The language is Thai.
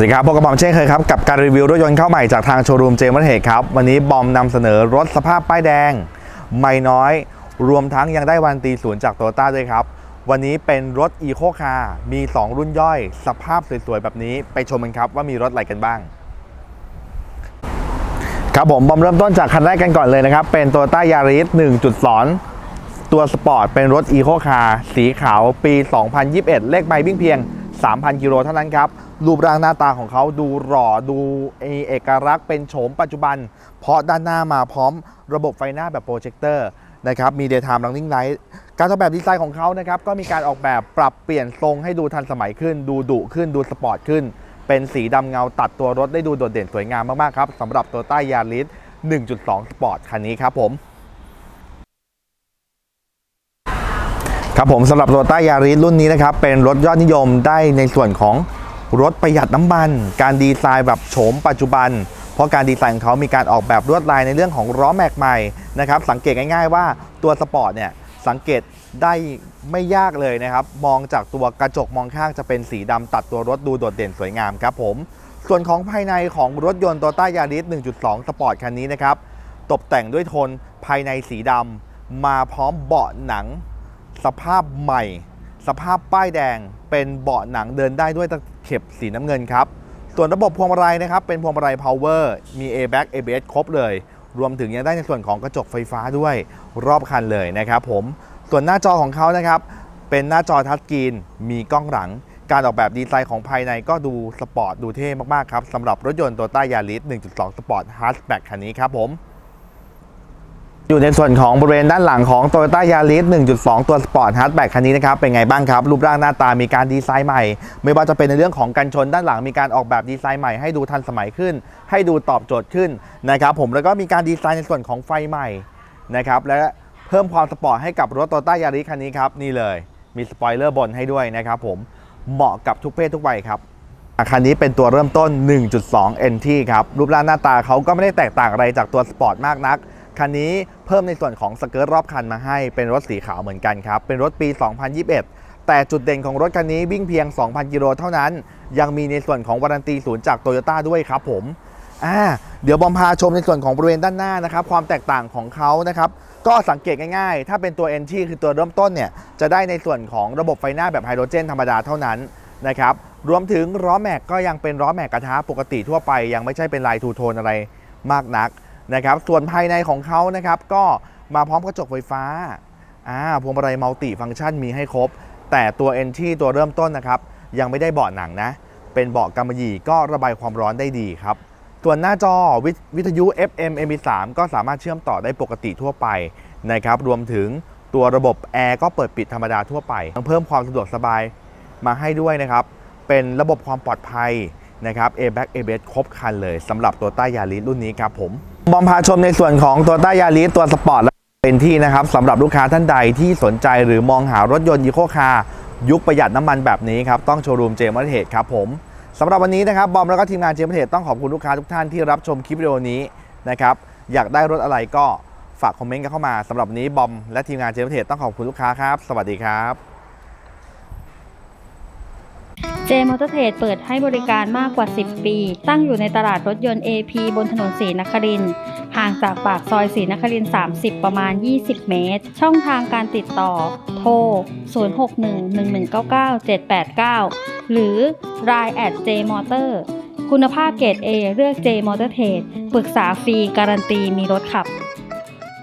สวัสดีครับพบกับบอมเช่นเคยครับ กับการรีวิวรถยนต์เข้าใหม่จากทางโชว์รูมเจมส์เทคครับ วันนี้บอมนำเสนอรถสภาพป้ายแดง ไม่น้อย รวมทั้งยังได้วันตีศูนย์จากโตโยต้าด้วยครับ วันนี้เป็นรถอีโคคาร์มี 2 รุ่นย่อย สภาพสวยๆ แบบนี้ไปชมกันครับว่ามีรถอะไรกันบ้าง ครับผมบอมเริ่มต้นจากคันแรกกันก่อนเลยนะครับ เป็น t o y ต้ายาริส1.2 ตัวสปอร์ตเป็นรถอีโคคาร์สีขาวปี 2021 เลขไมล์วิ่งเพียง 3,000 กิโลเท่านั้นครับ รูปร่างหน้าตาของเขาดูหล่อดูเอกลักษณ์เป็นโฉมปัจจุบัน เพราะด้านหน้ามาพร้อมระบบไฟหน้าแบบโปรเจคเตอร์นะครับมี Daytime Running Light การออกแบบดีไซน์ของเขานะครับก็มีการออกแบบปรับเปลี่ยนทรงให้ดูทันสมัยขึ้น ดูดุขึ้นดูสปอร์ตขึ้น เป็นสีดำเงาตัดตัวรถได้ดูโดดเด่นสวยงามมากๆครับสำหรับตัวต้ยาริส1.2สปอร์ตคันนี้ครับผม ครับผมสำหรับโ o ต้ายาริสรุ่นนี้นะครับ เป็นรถยอดนิยมได้ในส่วนของรถประหยัดน้ำมัน การดีไซน์แบบโฉมปัจจุบัน เพราะการดีไซน์ของเขามีการออกแบบลวดลายในเรื่องของล้อแม็กใหม่นะครับ สังเกตง่ายๆว่าตัวสปอร์ตเนี่ยสังเกตได้ไม่ยากเลยนะครับ มองจากตัวกระจกมองข้างจะเป็นสีดำตัดตัวรถดูโดดเด่นสวยงามครับผม ส่วนของภายในของรถยนต์โตต้ายาริส1.2 สปอร์ตคันนี้นะครับ ตกแต่งด้วยโทนภายในสีดำมาพร้อมเบาะหนัง สภาพใหม่ สภาพป้ายแดงเป็นเบาะหนังเดินได้ด้วยตะเข็บสีน้ำเงินครับ ส่วนระบบพวงมาลัยนะครับ เป็นพวงมาลัย power มี airbag ABS ครบเลย รวมถึงยังได้ในส่วนของกระจกไฟฟ้าด้วยรอบคันเลยนะครับผมส่วนหน้าจอของเขานะครับ เป็นหน้าจอทัชสกรีนมีกล้องหลัง การออกแบบดีไซน์ของภายในก็ดูสปอร์ตดูเท่มากๆครับสำหรับรถยนต์ Toyota Yaris 1.2 Sport Hatchback คันนี้ครับผม อยู่ในส่วนของบริเวณด้านหลังของ Toyota Yaris 1.2 ตัว Sport Hatchback คันนี้นะครับเป็นไงบ้างครับ รูปร่างหน้าตามีการดีไซน์ใหม่ ไม่ว่าจะเป็นในเรื่องของกันชนด้านหลังมีการออกแบบดีไซน์ใหม่ให้ดูทันสมัยขึ้น ให้ดูตอบโจทย์ขึ้นนะครับผมแล้วก็มีการดีไซน์ในส่วนของไฟใหม่นะครับและเพิ่มความสปอร์ตให้กับรถ Toyota Yaris คันนี้ครับนี่เลยมีสปอยเลอร์บนให้ด้วยนะครับผมเหมาะกับทุกเพศทุกวัยครับคันนี้เป็นตัวเริ่มต้น 1.2 NT ครับ รูปร่างหน้าตาเขาก็ไม่ได้แตกต่างอะไรจากตัวสปอร์ตมากนัก คันนี้เพิ่มในส่วนของสเกิร์ตรอบคันมาให้เป็นรถสีขาวเหมือนกันครับ เป็นรถปี 2021 แต่จุดเด่นของรถคันนี้วิ่งเพียง 2,000 กิโลเท่านั้น ยังมีในส่วนของวารันตีศูนย์จากโตโยต้าด้วยครับผมอ่าเดี๋ยวบอมพาชมในส่วนของบริเวณด้านหน้านะครับ ความแตกต่างของเขานะครับ ก็สังเกตง่ายๆ ถ้าเป็นตัว NT คือตัวเริ่มต้นเนี่ย จะได้ในส่วนของระบบไฟหน้าแบบไฮโดรเจนธรรมดาเท่านั้นนะครับ รวมถึงล้อแม็กก็ยังเป็นล้อแม็กกระทะปกติทั่วไป ยังไม่ใช่เป็นลายทูโทนอะไรมากนัก นะครับ ส่วนภายในของเขานะครับ ก็มาพร้อมกระจกไฟฟ้าอ่าพวงมาลัยมัลติฟังก์ชันมีให้ครบ แต่ตัว NT ตัวเริ่มต้นนะครับ ยังไม่ได้เบาะหนังนะ เป็นเบาะกำมะหยี่ก็ระบายความร้อนได้ดีครับส่วนหน้าจอวิวิทยุ FM MP3 ก็สามารถเชื่อมต่อได้ปกติทั่วไปนะครับ รวมถึงตัวระบบแอร์ก็เปิดปิดธรรมดาทั่วไปเพิ่มความสะดวกสบายมาให้ด้วยนะครับ เป็นระบบความปลอดภัยนะครับ A-Back ABS ครบคันเลยสำหรับตัวต้ายาริสรุ่นนี้ครับผม บอมพาชมในส่วนของตัวต้ายาริสตัวสปอร์ตเป็นที่นะครับสำหรับลูกค้าท่านใดที่สนใจหรือมองหารถยนต์อีโคคาร์ยุคประหยัดน้ำมันแบบนี้ครับ ต้องโชว์รูมเจมส์เทศครับผมสำหรับวันนี้นะครับ บอมแล้วก็ทีมงานเจมส์เทศต้องขอบคุณลูกค้าทุกท่านที่รับชมคลิปวิดีโอนี้นะครับ อยากได้รถอะไรก็ฝากคอมเมนต์กันเข้ามาสำหรับวันนี้บอมและทีมงานเจมส์เทศต้องขอบคุณลูกค้าครับ สวัสดีครับ เจมอเตอร์เทรดเปิดให้บริการมากกว่า 10 ปี ตั้งอยู่ในตลาดรถยนต์ AP บนถนนศรีนครินห่างจากปากซอยศรีนครินทร30 ประมาณ 20 เมตร ช่องทางการติดต่อ โทร 0611199789 หรือ Line at jmotor คุณภาพเกรด A เลือก J Motor Trade ปรึกษาฟรีการันตีมีรถขับ